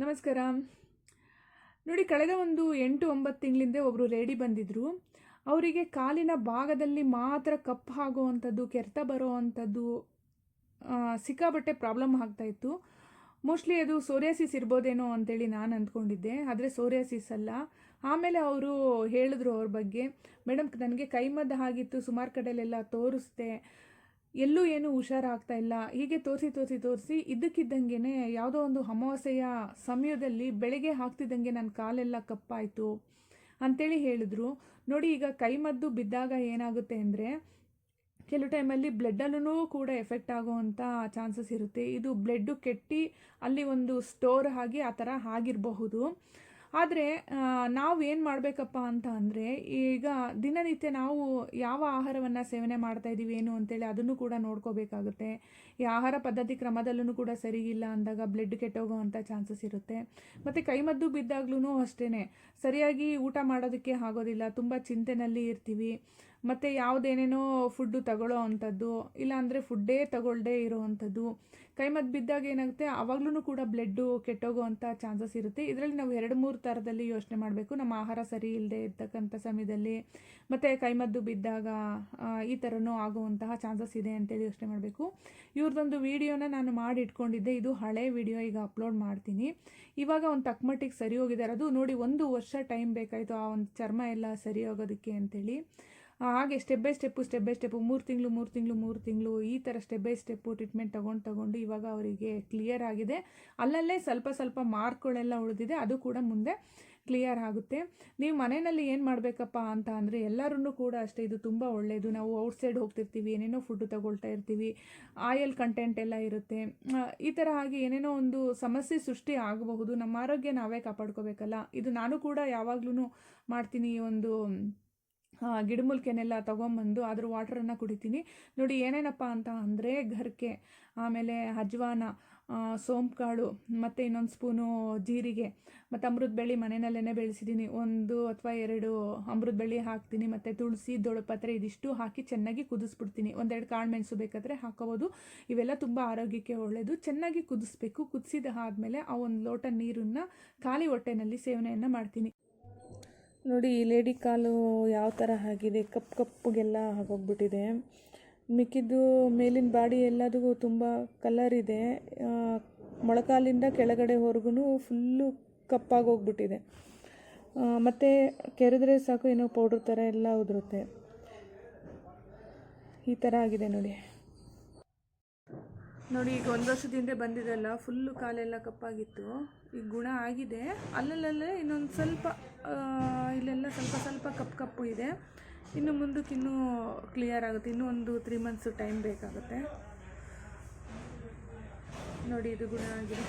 ನಮಸ್ಕಾರ. ನೋಡಿ, ಕಳೆದ ಒಂದು ಎಂಟು ಒಂಬತ್ತು ತಿಂಗಳಿಂದ ಒಬ್ಬರು ಲೇಡಿ ಬಂದಿದ್ದರು ಅವರಿಗೆ ಕಾಲಿನ ಭಾಗದಲ್ಲಿ ಮಾತ್ರ ಕಪ್ಪು ಆಗುವಂಥದ್ದು, ಕೆರೆತ ಬರೋ ಅಂಥದ್ದು ಸಿಕ್ಕಾಬಟ್ಟೆ ಪ್ರಾಬ್ಲಮ್ ಆಗ್ತಾಯಿತ್ತು ಮೋಸ್ಟ್ಲಿ ಅದು ಸೋರಿಯಾಸಿಸ್ ಇರ್ಬೋದೇನೋ ಅಂತೇಳಿ ನಾನು ಅಂದ್ಕೊಂಡಿದ್ದೆ. ಆದರೆ ಸೋರಿಯಾಸಿಸ್ ಅಲ್ಲ. ಆಮೇಲೆ ಅವರು ಹೇಳಿದ್ರು ಅವ್ರ ಬಗ್ಗೆ ಮೇಡಮ್ ನನಗೆ ಕೈಮದ್ದು ಆಗಿತ್ತು ಸುಮಾರು ಕಡೆಯಲ್ಲೆಲ್ಲ ತೋರಿಸ್ದೆ. ಎಲ್ಲೂ ಏನೂ ಹುಷಾರಾಗ್ತಾ ಇಲ್ಲ. ಹೀಗೆ ತೋರಿಸಿ ತೋರಿಸಿ ತೋರಿಸಿ ಇದ್ದಕ್ಕಿದ್ದಂಗೆ ಯಾವುದೋ ಒಂದು ಅಮಾವಾಸ್ಯೆಯ ಸಮಯದಲ್ಲಿ ಬೆಳಗ್ಗೆ ಹಾಕ್ತಿದ್ದಂಗೆ ನನ್ನ ಕಾಲೆಲ್ಲ ಕಪ್ಪಾಯಿತು ಅಂತೇಳಿ ಹೇಳಿದ್ರು. ನೋಡಿ, ಈಗ ಕೈಮದ್ದು ಬಿದ್ದಾಗ ಏನಾಗುತ್ತೆ ಅಂದರೆ ಕೆಲವು ಟೈಮಲ್ಲಿ ಬ್ಲಡ್ಡಲ್ಲೂ ಕೂಡ ಎಫೆಕ್ಟ್ ಆಗುವಂಥ ಚಾನ್ಸಸ್ ಇರುತ್ತೆ. ಇದು ಬ್ಲಡ್ಡು ಕೆಟ್ಟಿ ಅಲ್ಲಿ ಒಂದು ಸ್ಟೋರ್ ಆಗಿ ಆ ಥರ ಆಗಿರಬಹುದು. ಆದರೆ ನಾವು ಏನು ಮಾಡಬೇಕಪ್ಪ ಅಂತ ಅಂದರೆ, ಈಗ ದಿನನಿತ್ಯ ನಾವು ಯಾವ ಆಹಾರವನ್ನು ಸೇವನೆ ಮಾಡ್ತಾ ಇದ್ದೀವಿ ಏನು ಅಂತೇಳಿ ಅದನ್ನು ಕೂಡ ನೋಡ್ಕೋಬೇಕಾಗುತ್ತೆ. ಈ ಆಹಾರ ಪದ್ಧತಿ ಕ್ರಮದಲ್ಲೂ ಕೂಡ ಸರಿ ಇಲ್ಲ ಅಂದಾಗ ಬ್ಲಡ್ ಕೆಟ್ಟೋಗುವಂಥ ಚಾನ್ಸಸ್ ಇರುತ್ತೆ. ಮತ್ತು ಕೈಮದ್ದು ಬಿದ್ದಾಗ್ಲೂ ಅಷ್ಟೇ ಸರಿಯಾಗಿ ಊಟ ಮಾಡೋದಕ್ಕೆ ಆಗೋದಿಲ್ಲ, ತುಂಬ ಚಿಂತೆನಲ್ಲಿ ಇರ್ತೀವಿ. ಮತ್ತು ಯಾವುದೇನೇನೋ ಫುಡ್ಡು ತಗೊಳ್ಳೋ ಅಂಥದ್ದು, ಇಲ್ಲಾಂದರೆ ಫುಡ್ಡೇ ತಗೊಳ್ಳದೇ ಇರೋವಂಥದ್ದು. ಕೈಮದ್ದು ಬಿದ್ದಾಗ ಏನಾಗುತ್ತೆ ಆವಾಗ್ಲೂ ಕೂಡ ಬ್ಲಡ್ಡು ಕೆಟ್ಟೋಗೋ ಅಂಥ ಚಾನ್ಸಸ್ ಇರುತ್ತೆ. ಇದರಲ್ಲಿ ನಾವು ಎರಡು ಮೂರು ಥರದಲ್ಲಿ ಯೋಚನೆ ಮಾಡಬೇಕು. ನಮ್ಮ ಆಹಾರ ಸರಿ ಇಲ್ಲದೆ ಇರ್ತಕ್ಕಂಥ ಸಮಯದಲ್ಲಿ, ಮತ್ತು ಕೈಮದ್ದು ಬಿದ್ದಾಗ ಈ ಥರನೂ ಆಗುವಂತಹ ಚಾನ್ಸಸ್ ಇದೆ ಅಂತೇಳಿ ಯೋಚನೆ ಮಾಡಬೇಕು. ಇವ್ರದ್ದೊಂದು ವಿಡಿಯೋನ ನಾನು ಮಾಡಿ ಇಟ್ಕೊಂಡಿದ್ದೆ ಇದು ಹಳೆ ವಿಡಿಯೋ, ಈಗ ಅಪ್ಲೋಡ್ ಮಾಡ್ತೀನಿ. ಇವಾಗ ಒಂದು ತಕ್ಕಮಟ್ಟಿಗೆ ಸರಿ ಹೋಗಿದ್ದಾರೆ ಅದು ನೋಡಿ ಒಂದು ವರ್ಷ ಟೈಮ್ ಬೇಕಾಯಿತು ಆ ಒಂದು ಚರ್ಮ ಎಲ್ಲ ಸರಿ ಹೋಗೋದಕ್ಕೆ ಅಂತೇಳಿ. ಹಾಗೆ step by step step by step ಮೂರು ತಿಂಗಳು ಮೂರು ತಿಂಗಳು ಮೂರು ತಿಂಗಳು ಈ ಥರ ಸ್ಟೆಪ್ ಬೈ ಸ್ಟೆಪ್ಪು ಟ್ರೀಟ್ಮೆಂಟ್ ತೊಗೊಂಡು ತೊಗೊಂಡು ಇವಾಗ ಅವರಿಗೆ ಕ್ಲಿಯರ್ ಆಗಿದೆ. ಅಲ್ಲಲ್ಲೇ ಸ್ವಲ್ಪ ಸ್ವಲ್ಪ ಮಾರ್ಕ್ಗಳೆಲ್ಲ ಉಳಿದಿದೆ, ಅದು ಕೂಡ ಮುಂದೆ ಕ್ಲಿಯರ್ ಆಗುತ್ತೆ. ನೀವು ಮನೆಯಲ್ಲಿ ಏನು ಮಾಡಬೇಕಪ್ಪ ಅಂತ ಅಂದರೆ ಎಲ್ಲರೂ ಕೂಡ ಅಷ್ಟೇ, ಇದು ತುಂಬ ಒಳ್ಳೆಯದು ನಾವು ಔಟ್ಸೈಡ್ ಹೋಗ್ತಿರ್ತೀವಿ, ಏನೇನೋ ಫುಡ್ ತಗೊಳ್ತಾ ಇರ್ತೀವಿ ಆಯಿಲ್ ಕಂಟೆಂಟ್ ಎಲ್ಲ ಇರುತ್ತೆ. ಈ ಥರ ಹಾಗೆ ಏನೇನೋ ಒಂದು ಸಮಸ್ಯೆ ಸೃಷ್ಟಿ ಆಗಬಹುದು. ನಮ್ಮ ಆರೋಗ್ಯ ನಾವೇ ಕಾಪಾಡ್ಕೋಬೇಕಲ್ಲ. ಇದು ನಾನು ಕೂಡ ಯಾವಾಗ್ಲೂ ಮಾಡ್ತೀನಿ ಒಂದು ಗಿಡಮೂಲಿಕೆನೆಲ್ಲ ತೊಗೊಂಬಂದು ಅದ್ರ ವಾಟ್ರನ್ನು ಕುಡಿತೀನಿ. ನೋಡಿ ಏನೇನಪ್ಪ ಅಂತ ಅಂದರೆ ಘರ್ಕೆ ಆಮೇಲೆ ಅಜ್ವಾನ ಸೋಂಪು ಮತ್ತು ಇನ್ನೊಂದು ಸ್ಪೂನು ಜೀರಿಗೆ, ಮತ್ತು ಅಮೃತ ಬೆಳ್ಳಿ ಮನೆಯಲ್ಲೇ ಬೆಳೆಸಿದ್ದೀನಿ ಒಂದು ಅಥವಾ ಎರಡು ಅಮೃತ ಬೆಳ್ಳಿ ಹಾಕ್ತೀನಿ, ಮತ್ತು ತುಳಸಿ, ದೊಳಪತ್ರೆ ಇದಿಷ್ಟು ಹಾಕಿ ಚೆನ್ನಾಗಿ ಕುದಿಸ್ಬಿಡ್ತೀನಿ. ಒಂದೆರಡು ಕಾಳು ಮೆಣಸು ಬೇಕಾದರೆ ಹಾಕೋಬೋದು. ಇವೆಲ್ಲ ತುಂಬ ಆರೋಗ್ಯಕ್ಕೆ ಒಳ್ಳೆಯದು ಚೆನ್ನಾಗಿ ಕುದಿಸ್ಬೇಕು. ಕುದಿಸಿದ ಆದಮೇಲೆ ಆ ಒಂದು ಲೋಟ ನೀರನ್ನು ಖಾಲಿ ಹೊಟ್ಟೆನಲ್ಲಿ ಸೇವನೆಯನ್ನು ಮಾಡ್ತೀನಿ. ನೋಡಿ, ಈ ಲೇಡಿ ಕಾಲು ಯಾವ ಥರ ಆಗಿದೆ ಕಪ್ಪು ಕಪ್ಪಗೆಲ್ಲ ಆಗೋಗ್ಬಿಟ್ಟಿದೆ. ಮಿಕ್ಕಿದ್ದು ಮೇಲಿನ ಬಾಡಿ ಎಲ್ಲದಕ್ಕೂ ತುಂಬ ಕಲರ್ ಇದೆ. ಮೊಳಕಾಲಿಂದ ಕೆಳಗಡೆವರೆಗೂ ಫುಲ್ಲು ಫುಲ್ಲು ಕಪ್ಪಾಗೋಗ್ಬಿಟ್ಟಿದೆ ಮತ್ತು ಕೆರೆದ್ರೆ ಸಾಕು, ಏನೋ ಪೌಡ್ರ್ ಥರ ಎಲ್ಲ ಉದುರುತ್ತೆ. ಈ ಥರ ಆಗಿದೆ ನೋಡಿ. ನೋಡಿ, ಈಗ ಒಂದು ವರ್ಷದಿಂದ ಬಂದಿದ್ದಲ್ಲ ಫುಲ್ಲು ಕಾಲೆಲ್ಲ ಕಪ್ಪಾಗಿತ್ತು. ಈಗ ಗುಣ ಆಗಿದೆ. ಅಲ್ಲಲ್ಲೇ ಇನ್ನೊಂದು ಸ್ವಲ್ಪ ಇಲ್ಲೆಲ್ಲ ಸ್ವಲ್ಪ ಸ್ವಲ್ಪ ಕಪ್ಪು ಕಪ್ಪು ಇದೆ. ಇನ್ನು ಮುಂದಕ್ಕೆ ಇನ್ನೂ ಕ್ಲಿಯರ್ ಆಗುತ್ತೆ. ಇನ್ನೂ ಒಂದು ತ್ರೀ ಮಂತ್ಸು ಟೈಮ್ ಬೇಕಾಗುತ್ತೆ. ನೋಡಿ, ಇದು ಗುಣ ಆಗಿದೆ.